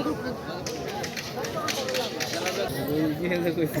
이거 이게 해놓고 있어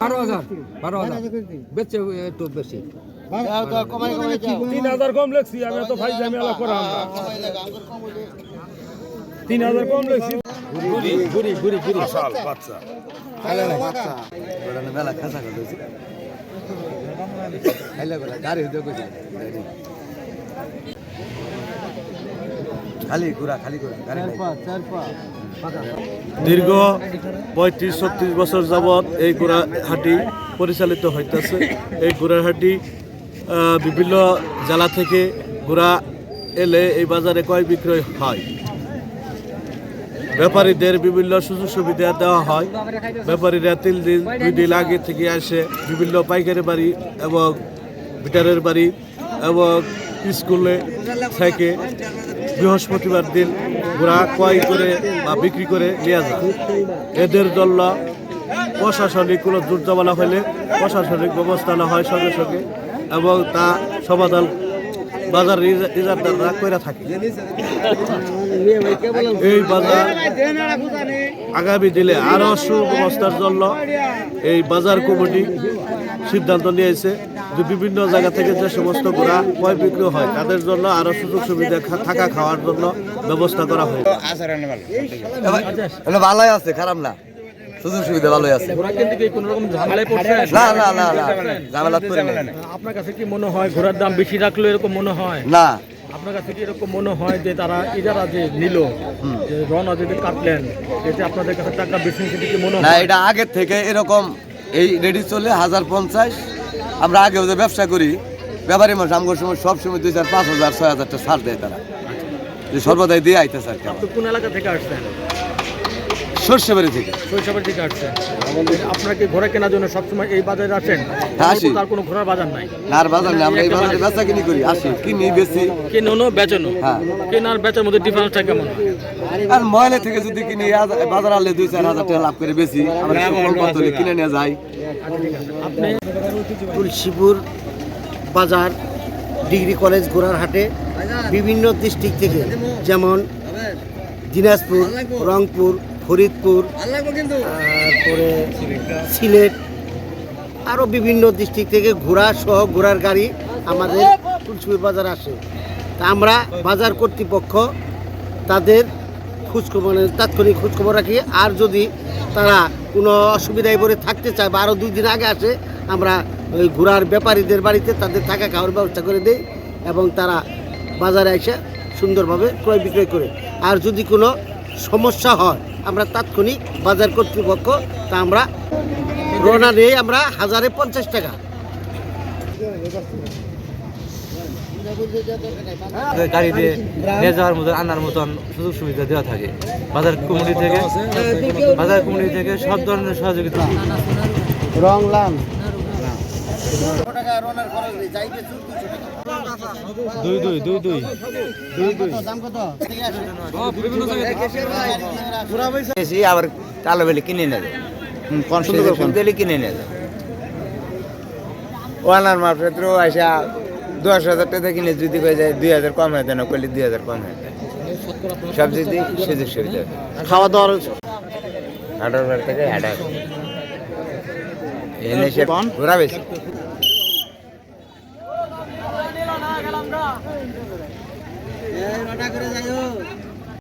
বারো হাজার বারো হাজার বেচছে একটু বেশি তিন হাজার কম লেখছি আমি এত ভাই আমি আলাপ করা তিন হাজার কম লেখছি। ঘুরি ঘুরি ঘুরি বাচ্চা। মেলা খাসা বেলা গাড়ি খালি ঘুরা খালি গাড়ি। দীর্ঘ পঁয়ত্রিশ ছত্রিশ বছর যাবৎ এই ঘোড়াহাটি পরিচালিত হইতেছে এই আহ, বিভিন্ন জেলা থেকে ঘোড়া এলে এই বাজারে ক্রয় বিক্রয় হয়। ব্যাপারীদের বিভিন্ন সুযোগ সুবিধা দেওয়া হয়। ব্যাপারীরা তিন দিন দুই দিন আগে থেকে আসে। বিভিন্ন পাইকারি বাড়ি এবং ভিটারের বাড়ি এবং স্কুলে থেকে বৃহস্পতিবার দিন ঘোড়া ক্রয় করে বা বিক্রি করে নিয়ে যায়। এদের জন্য প্রশাসনিক কোনো দুর্যাবনা হলে প্রশাসনিক ব্যবস্থা না হয় সঙ্গে সঙ্গে এবং তা সমাধান বাজার ইজারদাররা করে থাকে। এই বাজার আগামী দিনে আরও সুব্যবস্থার জন্য এই বাজার কমিটি সিদ্ধান্ত নিয়েছে যে বিভিন্ন জায়গা থেকে যে সমস্ত ঘোড়া ক্রয় বিক্রি হয়, তাদের জন্য আরও সুযোগ সুবিধা থাকা খাওয়ার জন্য ব্যবস্থা করা হয় এটা ভালোই আছে, খারাপ না। সুযোগ সুবিধা ভালোই আছে। না না না না ঝামেলা করে আপনার কাছে কি মনে হয় ঘোড়ার দাম বেশি রাখল এরকম মনে হয়? না। আপনার কাছে কি এরকম মনে হয় যে তারা ইজারা যে নিল যে রনা যদি কাটলেন এতে আপনাদের কাছে টাকা বেশি কি মনে না হয়? এটা আগের থেকে এরকম এই রেডি চলে হাজার পঞ্চাশ। আমরা আগে যে ব্যবসা করি ব্যাপারী মানুষ আমগর সময় সব সময় দুই চার পাঁচ হাজার ছয় হাজারটা ছাড় দেয় তারা। যে সর্বদাই দিয়ে আইতেছে আর কি কোন এলাকা থেকে আসছেন? সর্ষে বাড়ি থেকে। শৈশবের থেকে আসছেন। আপনার কি ঘোড়া কেনার জন্য সবসময় এই বাজারে আসেন? হ্যাঁ, আসি। তার কোনো ঘোড়ার বাজার নাই। না আর বাজার নেই আমরা এই বাজারে বেচা কিনি করি আসি কিনি বেশি কেনো বেচানো হ্যাঁ। কেনার বেচার মধ্যে ডিফারেন্সটা কেমন আর ময়লা থেকে যদি কিনি বাজার আনলে দুই চার হাজার টাকা লাভ করে বেশি আমরা কিনে নিয়ে যাই। আপনি? তুলসীপুর বাজার ডিগ্রি কলেজ গোড়ারহাটে বিভিন্ন ডিস্ট্রিক্ট থেকে যেমন দিনাজপুর রংপুর ফরিদপুর তারপরে সিলেট। আরও বিভিন্ন ডিস্ট্রিক্ট থেকে ঘোড়া সহ ঘোড়ার গাড়ি আমাদের তুলসীপুর বাজার আসে। তা আমরা বাজার কর্তৃপক্ষ তাদের খোঁজখবর মানে তাৎক্ষণিক খোঁজখবর রাখি। আর যদি তারা কোনো অসুবিধায় পড়ে থাকতে চায় বা আরও দুই দিন আগে আসে আমরা ওই ঘোড়ার ব্যাপারীদের বাড়িতে তাদের থাকা খাওয়ার ব্যবস্থা করে দিই এবং তারা বাজারে এসে সুন্দরভাবে ক্রয় বিক্রয় করে। আর যদি কোনো সমস্যা হয় আমরা তাৎক্ষণিক বাজার কর্তৃপক্ষ তা আমরা রোনা নিয়ে আমরা হাজারে পঞ্চাশ টাকা। গাড়িতে নিয়ে যাওয়ার মতন আনার মতন সুযোগ সুবিধা দেওয়া থাকে। বাজার কমিটি থেকে বাজার কমিটি থেকে সব ধরনের সহযোগিতা। রং লাম টাকা রোনার খরচ নেই যাইতে চুর টাকা। দুই দুই দুই দুই। দুই দুই। এসে আবার কালো বেলে কিনে নেবে। দিলে কিনে নেবে। ওয়ানার মাপে তো আসা দশ হাজার টাকা কিনে যদি হয়ে যায় দুই হাজার কম হয়ে যায় না করলে দুই হাজার কম হয়ে। যায় সব যদি সুযোগ সুবিধা। খাওয়া দাওয়ার বার থেকে আঠারো এনে সে ঘোরা বেশি। করে যাই